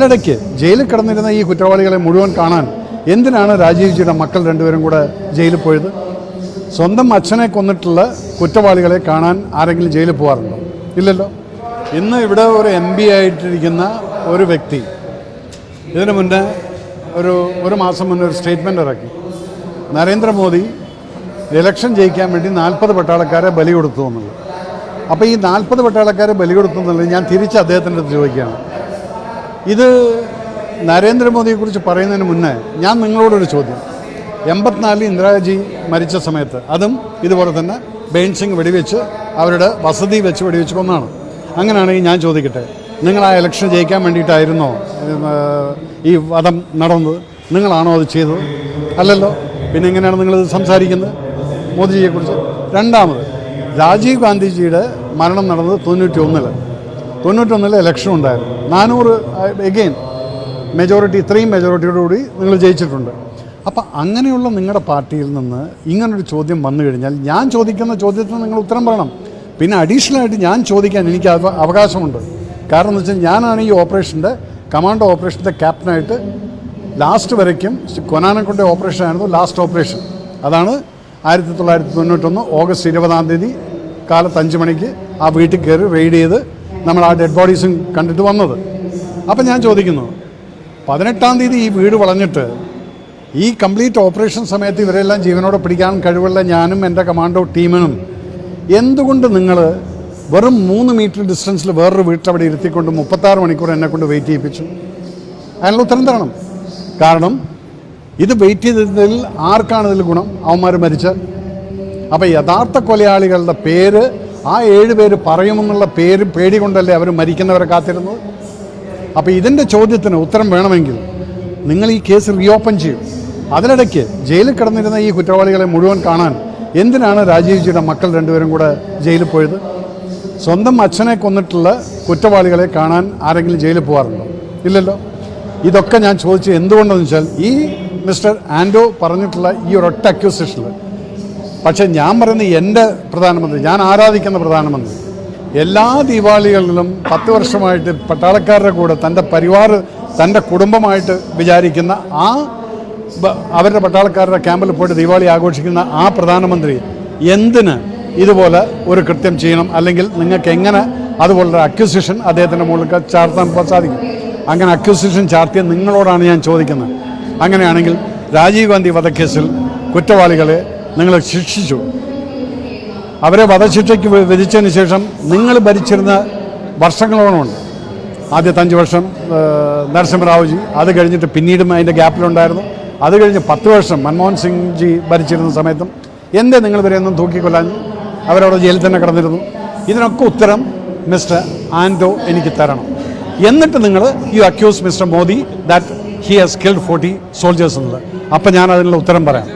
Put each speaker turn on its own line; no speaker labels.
ഇതിനിടയ്ക്ക് ജയിലിൽ കിടന്നിരുന്ന ഈ കുറ്റവാളികളെ മുഴുവൻ കാണാൻ എന്തിനാണ് രാജീവ്ജിയുടെ മക്കൾ രണ്ടുപേരും കൂടെ ജയിലിൽ പോയത്? സ്വന്തം അച്ഛനെ കൊന്നിട്ടുള്ള കുറ്റവാളികളെ കാണാൻ ആരെങ്കിലും ജയിലിൽ പോകാറുണ്ടോ ഇല്ലല്ലോ. ഇന്ന് ഇവിടെ ഒരു എം പി ആയിട്ടിരിക്കുന്ന ഒരു വ്യക്തി ഇതിനു മുന്നേ ഒരു ഒരു മാസം മുന്നേ ഒരു സ്റ്റേറ്റ്മെന്റ് ഇറക്കി. നരേന്ദ്രമോദി ഇലക്ഷൻ ജയിക്കാൻ വേണ്ടി നാൽപ്പത് പട്ടാളക്കാരെ ബലി കൊടുത്തു എന്നുള്ളത്. അപ്പോൾ ഈ നാൽപ്പത് പട്ടാളക്കാരെ ബലി കൊടുത്തു എന്നുള്ളത് ഞാൻ തിരിച്ച് അദ്ദേഹത്തിന്റെ അടുത്ത് ചോദിക്കുകയാണ്. ഇത് നരേന്ദ്രമോദിയെക്കുറിച്ച് പറയുന്നതിന് മുന്നേ ഞാൻ നിങ്ങളോടൊരു ചോദ്യം. എൺപത്തിനാലിൽ ഇന്ദിരാജി മരിച്ച സമയത്ത് അതും ഇതുപോലെ തന്നെ ബെയിൻ സിംഗ് വെടിവെച്ച് അവരുടെ വസതി വെച്ച് വെടിവെച്ച് കൊന്നാണ് അങ്ങനെയാണെങ്കിൽ ഞാൻ ചോദിക്കട്ടെ നിങ്ങൾ ആ ഇലക്ഷൻ ജയിക്കാൻ വേണ്ടിയിട്ടായിരുന്നോ? ഈ വധം നടന്നത്? നിങ്ങളാണോ അത് ചെയ്തത്? അല്ലല്ലോ. പിന്നെ എങ്ങനെയാണ് നിങ്ങളിത് സംസാരിക്കുന്നത്? മോദിജിയെക്കുറിച്ച്. രണ്ടാമത് രാജീവ് ഗാന്ധിജിയുടെ മരണം നടന്നത് തൊണ്ണൂറ്റി ഒന്നിൽ തൊണ്ണൂറ്റൊന്നിൽ ഇലക്ഷൻ ഉണ്ടായിരുന്നു. നാനൂറ് എഗെയിൻ മെജോറിറ്റി ഇത്രയും മെജോറിറ്റിയോടുകൂടി നിങ്ങൾ ജയിച്ചിട്ടുണ്ട്. അപ്പം അങ്ങനെയുള്ള നിങ്ങളുടെ പാർട്ടിയിൽ നിന്ന് ഇങ്ങനൊരു ചോദ്യം വന്നു കഴിഞ്ഞാൽ ഞാൻ ചോദിക്കുന്ന ചോദ്യത്തിന് നിങ്ങൾ ഉത്തരം പറയണം. പിന്നെ അഡീഷണൽ ആയിട്ട് ഞാൻ ചോദിക്കാൻ എനിക്ക് അവ- അവകാശമുണ്ട്. കാരണം എന്ന് വെച്ചാൽ ഞാനാണ് ഈ ഓപ്പറേഷന്റെ കമാൻഡോ ഓപ്പറേഷന്റെ ക്യാപ്റ്റനായിട്ട് ലാസ്റ്റ് വരയ്ക്കും. കൊനാനക്കൊണ്ട ഓപ്പറേഷൻ ആയിരുന്നു ലാസ്റ്റ് ഓപ്പറേഷൻ. അതാണ് ആയിരത്തി തൊള്ളായിരത്തി തൊണ്ണൂറ്റൊന്ന് ഓഗസ്റ്റ് ഇരുപതാം തീയതി കാലത്ത് അഞ്ച് മണിക്ക് ആ വീട്ടിൽ കയറി റെയ്ഡ് ചെയ്ത് നമ്മൾ ആ ഡെഡ് ബോഡീസും കണ്ടിട്ട് വന്നത്. അപ്പം ഞാൻ ചോദിക്കുന്നു പതിനെട്ടാം തീയതി ഈ വീട് വളഞ്ഞിട്ട് ഈ കംപ്ലീറ്റ് ഓപ്പറേഷൻ സമയത്ത് ഇവരെല്ലാം ജീവനോടെ പിടിക്കാൻ കഴിവുള്ള ഞാനും എന്റെ കമാൻഡോ ടീമിനും എന്തുകൊണ്ട് നിങ്ങൾ വെറും മൂന്ന് മീറ്റർ ഡിസ്റ്റൻസിൽ വേറൊരു വീട്ടവിടെ ഇരുത്തിക്കൊണ്ട് മുപ്പത്താറ് മണിക്കൂർ എന്നെ കൊണ്ട് വെയിറ്റ് ചെയ്യിപ്പിച്ചു? അതിനുള്ള ഉത്തരം തരണം. കാരണം ഇത് വെയിറ്റ് ചെയ്തതിൽ ആർക്കാണ് ഇതിൽ ഗുണം? അവന്മാർ മരിച്ച. അപ്പോൾ യഥാർത്ഥ കൊലയാളികളുടെ പേര് ആ ഏഴ് പേര് പറയുമെന്നുള്ള പേര് പേടി കൊണ്ടല്ലേ അവർ മരിക്കുന്നവരെ കാത്തിരുന്നത്? അപ്പോൾ ഇതിന്റെ ചോദ്യത്തിന് ഉത്തരം വേണമെങ്കിൽ നിങ്ങൾ ഈ കേസ് റീഓപ്പൺ ചെയ്യും. അതിനിടയ്ക്ക് ജയിലിൽ കിടന്നിരുന്ന ഈ കുറ്റവാളികളെ മുഴുവൻ കാണാൻ എന്തിനാണ് രാജീവ്ജിയുടെ മക്കൾ രണ്ടുപേരും കൂടെ ജയിലിൽ പോയത്? സ്വന്തം അച്ഛനെ കൊന്നിട്ടുള്ള കുറ്റവാളികളെ കാണാൻ ആരെങ്കിലും ജയിലിൽ പോകാറുണ്ടോ ഇല്ലല്ലോ. ഇതൊക്കെ ഞാൻ ചോദിച്ചത് എന്തുകൊണ്ടെന്ന് വെച്ചാൽ ഈ മിസ്റ്റർ ആൻഡോ പറഞ്ഞിട്ടുള്ള ഈ ഒരൊറ്റ അക്യൂസേഷനിൽ പക്ഷേ ഞാൻ പറയുന്നത് എന്റെ പ്രധാനമന്ത്രി ഞാൻ ആരാധിക്കുന്ന പ്രധാനമന്ത്രി. എല്ലാ ദീപാവലികളിലും പത്ത് വർഷമായിട്ട് പട്ടാളക്കാരുടെ കൂടെ തന്റെ പരിവാർ തന്റെ കുടുംബമായിട്ട് വിചാരിക്കുന്ന ആ അവരുടെ പട്ടാളക്കാരുടെ ക്യാമ്പിൽ പോയിട്ട് ദീപാവലി ആഘോഷിക്കുന്ന ആ പ്രധാനമന്ത്രി എന്തിന് ഇതുപോലെ ഒരു കൃത്യം ചെയ്യണം? അല്ലെങ്കിൽ നിങ്ങൾക്ക് എങ്ങനെ അതുപോലൊരു അക്യൂസിഷൻ അദ്ദേഹത്തിന്റെ മുകളിൽ ചാർത്താൻ സാധിക്കും? അങ്ങനെ അക്യൂസിഷൻ ചാർത്തിയ നിങ്ങളോടാണ് ഞാൻ ചോദിക്കുന്നത്. അങ്ങനെയാണെങ്കിൽ രാജീവ് ഗാന്ധി വധക്കേസിൽ കുറ്റവാളികളെ നിങ്ങൾ ശിക്ഷിച്ചു. അവരെ വധശിക്ഷയ്ക്ക് വിധിച്ചതിന് ശേഷം നിങ്ങൾ ഭരിച്ചിരുന്ന വർഷങ്ങളോളമുണ്ട് ആദ്യത്തെ അഞ്ച് വർഷം നരസിംഹറാവുജി അത് കഴിഞ്ഞിട്ട് പിന്നീടും അതിന്റെ ഗ്യാപ്പിലുണ്ടായിരുന്നു. അത് കഴിഞ്ഞ് പത്ത് വർഷം മൻമോഹൻ സിംഗ് ജി ഭരിച്ചിരുന്ന സമയത്തും എന്തേ നിങ്ങൾ ഇവരെയൊന്നും തൂക്കിക്കൊല്ലാഞ്ഞു അവരവിടെ ജയിലിൽ തന്നെ കിടന്നിരുന്നു? ഇതിനൊക്കെ ഉത്തരം മിസ്റ്റർ ആൻഡോ എനിക്ക് തരണം. എന്നിട്ട് നിങ്ങൾ you accuse mister Modi that he has killed forty soldiers എന്നുള്ളത്. അപ്പം ഞാൻ അതിനുള്ള ഉത്തരം പറയാം.